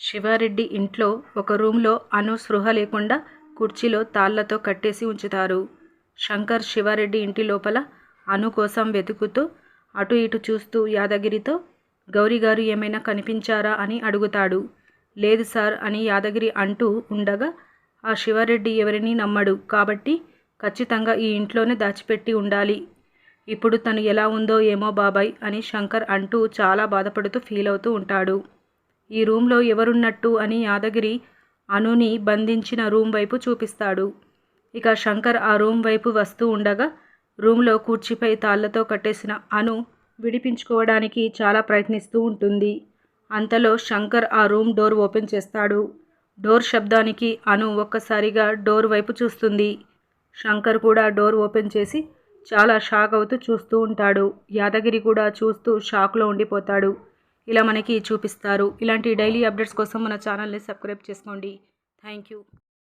శివారెడ్డి ఇంట్లో ఒక రూమ్లో అను స్పృహ లేకుండా కుర్చీలో తాళ్ళతో కట్టేసి ఉంచుతారు. శంకర్ శివారెడ్డి ఇంటి లోపల అను కోసం వెతుకుతూ అటు ఇటు చూస్తూ యాదగిరితో గౌరీగారు ఏమైనా కనిపించారా? అని అడుగుతాడు. లేదు సార్ అని యాదగిరి అంటూ ఉండగా ఆ శివారెడ్డి ఎవరిని నమ్మడు. కాబట్టి ఖచ్చితంగా ఈ ఇంట్లోనే దాచిపెట్టి ఉండాలి. ఇప్పుడు తను ఎలా ఉందో ఏమో బాబాయ్ అని శంకర్ అంటూ చాలా బాధపడుతూ ఫీల్ అవుతూ ఉంటాడు. ఈ రూమ్లో ఎవరున్నట్టు అని యాదగిరి అనుని బంధించిన రూమ్ వైపు చూపిస్తాడు. ఇక శంకర్ ఆ రూమ్ వైపు వస్తూ ఉండగా రూమ్లో కూర్చిపై తాళ్ళతో కట్టేసిన అను విడిపించుకోవడానికి చాలా ప్రయత్నిస్తూ ఉంటుంది. అంతలో శంకర్ ఆ రూమ్ డోర్ ఓపెన్ చేస్తాడు. డోర్ శబ్దానికి అను ఒక్కసారిగా డోర్ వైపు చూస్తుంది. శంకర్ కూడా డోర్ ఓపెన్ చేసి చాలా షాక్ అవుతూ చూస్తూ ఉంటాడు. యాదగిరి కూడా చూస్తూ షాక్లో ఉండిపోతాడు. ఇలా మనకి చూపిస్తారు. ఇలాంటి డైలీ అప్డేట్స్ కోసం మన ఛానల్ని సబ్స్క్రైబ్ చేసుకోండి. Thank you